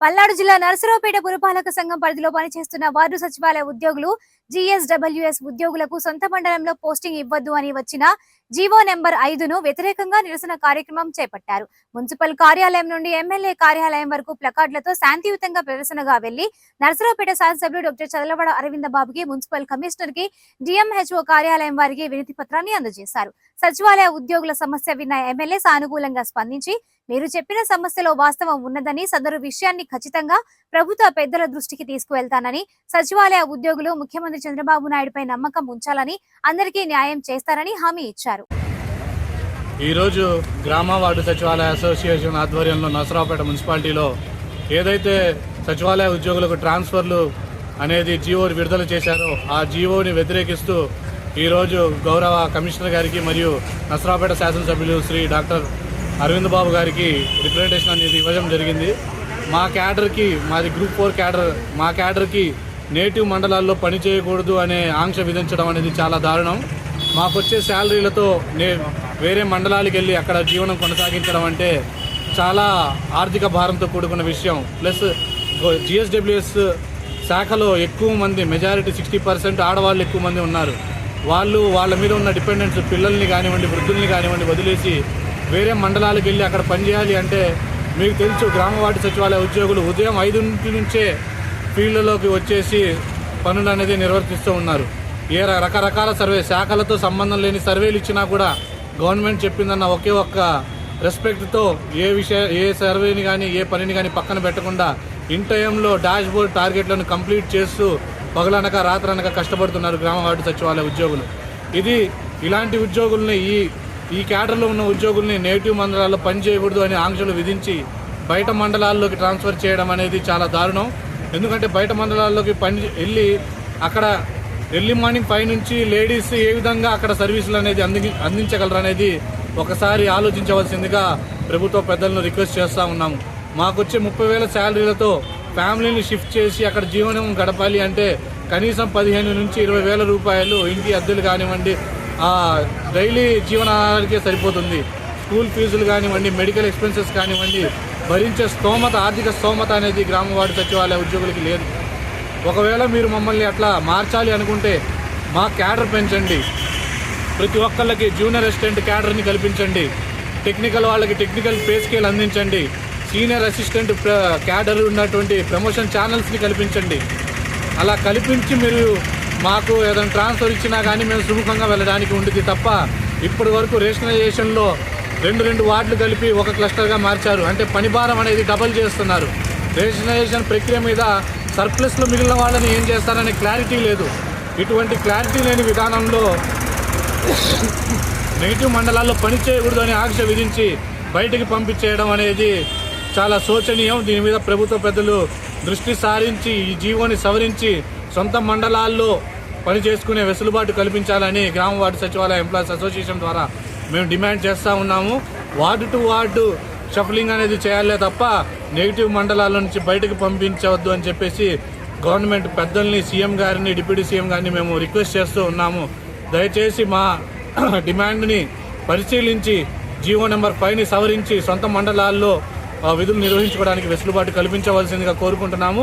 పల్నాడు జిల్లా నరసరావుపేట పురపాలక సంఘం పరిధిలో పనిచేస్తున్న వార్డు సచివాలయ ఉద్యోగులు జిఎస్డబ్ల్యూఎస్ ఉద్యోగులకు సొంత మండలంలో పోస్టింగ్ ఇవ్వద్దు అని వచ్చిన జీవో నెంబర్ ఐదును వ్యతిరేకంగా నిరసన కార్యక్రమం చేపట్టారు. మున్సిపల్ కార్యాలయం నుండి ఎమ్మెల్యే కార్యాలయం వరకు ప్లకార్డులతో శాంతియుతంగా ప్రదర్శనగా వెళ్ళి నర్సరావుపేట శాసనసభ్యుడు డాక్టర్ చదలవాడ అరవింద బాబుకి మున్సిపల్ కమిషనర్కి డిఎంహెచ్ఓ కార్యాలయం వారికి వినతి పత్రాన్ని అందజేశారు. సచివాలయ ఉద్యోగుల సమస్య విన్న ఎమ్మెల్యే సానుకూలంగా స్పందించి మీరు చెప్పిన సమస్యలో వాస్తవం ఉన్నదని సదరు విషయాన్ని ఖచ్చితంగా ప్రభుత్వ పెద్దల దృష్టికి తీసుకువెళ్తానని సచివాలయ ఉద్యోగులు ముఖ్యమంత్రి చంద్రబాబు నాయుడుపై నమ్మకం ఉంచాలని అందరికీ న్యాయం చేస్తారని హామీ ఇచ్చారు. ఈరోజు గ్రామ వార్డు సచివాలయ అసోసియేషన్ ఆధ్వర్యంలో నసరావుపేట మున్సిపాలిటీలో ఏదైతే సచివాలయ ఉద్యోగులకు ట్రాన్స్ఫర్లు అనేది జీవో విడుదల చేశారో ఆ జీవోని వ్యతిరేకిస్తూ ఈరోజు గౌరవ కమిషనర్ గారికి మరియు నసరావుపేట శాసనసభ్యులు శ్రీ డాక్టర్ అరవింద్ బాబు గారికి రిప్రజెంటేషన్ అనేది ఇవ్వడం జరిగింది. మా క్యాడర్కి మాది గ్రూప్ ఫోర్ క్యాడర్ మా క్యాడర్కి నేటివ్ మండలాల్లో పని చేయకూడదు అనే ఆంక్ష విధించడం అనేది చాలా దారుణం. మాకు వచ్చే శాలరీలతో నే వేరే మండలాలకు వెళ్ళి అక్కడ జీవనం కొనసాగించడం అంటే చాలా ఆర్థిక భారంతో కూడుకున్న విషయం. ప్లస్ జిఎస్డబ్ల్యూఎస్ శాఖలో ఎక్కువ మంది మెజారిటీ సిక్స్టీ పర్సెంట్ ఆడవాళ్ళు ఎక్కువ మంది ఉన్నారు. వాళ్ళు వాళ్ళ మీద ఉన్న డిపెండెన్స్ పిల్లల్ని కానివ్వండి వృద్ధుల్ని కానివ్వండి వదిలేసి వేరే మండలాలకు వెళ్ళి అక్కడ పనిచేయాలి అంటే మీకు తెలుసు గ్రామ వార్డు సచివాలయ ఉద్యోగులు ఉదయం ఐదుంటి నుంచే ఫీల్డ్లోకి వచ్చేసి పనులు అనేది నిర్వర్తిస్తూ ఉన్నారు. ఏ రకరకాల సర్వే శాఖలతో సంబంధం లేని సర్వేలు ఇచ్చినా కూడా గవర్నమెంట్ చెప్పిందన్న ఒకే ఒక్క రెస్పెక్ట్తో ఏ విషయ ఏ సర్వేని కానీ ఏ పనిని కానీ పక్కన పెట్టకుండా ఇన్ టైంలో డాష్ బోర్డ్ టార్గెట్లను కంప్లీట్ చేస్తూ పగలనక రాత్రనక కష్టపడుతున్నారు గ్రామ వార్డు సచివాలయ ఉద్యోగులు. ఇది ఇలాంటి ఉద్యోగుల్ని ఈ ఈ క్యాడర్లో ఉన్న ఉద్యోగుల్ని నేటివ్ మండలాల్లో పని చేయకూడదు అనే ఆంక్షలు విధించి బయట మండలాల్లోకి ట్రాన్స్ఫర్ చేయడం అనేది చాలా దారుణం. ఎందుకంటే బయట మండలాల్లోకి పని వెళ్ళి అక్కడ ఎర్లీ మార్నింగ్ ఫైవ్ నుంచి లేడీస్ ఏ విధంగా అక్కడ సర్వీసులు అనేది అంది అందించగలరు అనేది ఒకసారి ఆలోచించవలసిందిగా ప్రభుత్వ పెద్దలను రిక్వెస్ట్ చేస్తూ ఉన్నాము. మాకు వచ్చే ముప్పై వేల శాలరీలతో ఫ్యామిలీని షిఫ్ట్ చేసి అక్కడ జీవనం గడపాలి అంటే కనీసం పదిహేను నుంచి ఇరవై వేల రూపాయలు ఇంటి అద్దెలు కానివ్వండి డైలీ జీవనాధారానికే సరిపోతుంది. స్కూల్ ఫీజులు కానివ్వండి మెడికల్ ఎక్స్పెన్సెస్ కానివ్వండి భరించే స్తోమత ఆర్థిక స్తోమత అనేది గ్రామవార్డు సచివాలయ ఉద్యోగులకి లేదు. ఒకవేళ మీరు మమ్మల్ని అట్లా మార్చాలి అనుకుంటే మా క్యాడర్ పెంచండి. ప్రతి ఒక్కళ్ళకి జూనియర్ అసిస్టెంట్ క్యాడర్ని కల్పించండి. టెక్నికల్ వాళ్ళకి టెక్నికల్ పే స్కేల్ అందించండి. సీనియర్ అసిస్టెంట్ క్యాడర్ ఉన్నటువంటి ప్రమోషన్ ఛానల్స్ని కల్పించండి. అలా కల్పించి మీరు మాకు ఏదైనా ట్రాన్స్ఫర్ ఇచ్చినా కానీ మేము సుముఖంగా వెళ్ళడానికి ఉంటుంది తప్ప ఇప్పటి వరకు రేషనలైజేషన్లో రెండు రెండు వార్డులు కలిపి ఒక క్లస్టర్గా మార్చారు. అంటే పని భారం అనేది డబల్ చేస్తున్నారు. రేషనలైజేషన్ ప్రక్రియ మీద సర్ప్లస్లో మిగిలిన వాళ్ళని ఏం చేస్తారనే క్లారిటీ లేదు. ఇటువంటి క్లారిటీ లేని విధానంలో నెగిటివ్ మండలాల్లో పని చేయకూడదు అని ఆంక్ష విధించి బయటికి పంపించేయడం అనేది చాలా శోచనీయం. దీని మీద ప్రభుత్వ పెద్దలు దృష్టి సారించి ఈ జీవోని సవరించి సొంత మండలాల్లో పని చేసుకునే వెసులుబాటు కల్పించాలని గ్రామ వార్డు సచివాలయ ఎంప్లాయీస్ అసోసియేషన్ ద్వారా మేము డిమాండ్ చేస్తూ ఉన్నాము. వార్డు టు వార్డు షఫలింగ్ అనేది చేయాలే తప్ప నెగిటివ్ మండలాల నుంచి బయటకు పంపించవద్దు అని చెప్పేసి గవర్నమెంట్ పెద్దల్ని సీఎం గారిని డిప్యూటీ సీఎం గారిని మేము రిక్వెస్ట్ చేస్తూ ఉన్నాము. దయచేసి మా డిమాండ్ని పరిశీలించి జీవో నెంబర్ ఫైవ్ని సవరించి సొంత మండలాల్లో విధులు నిర్వహించుకోవడానికి వెసులుబాటు కల్పించవలసిందిగా కోరుకుంటున్నాము.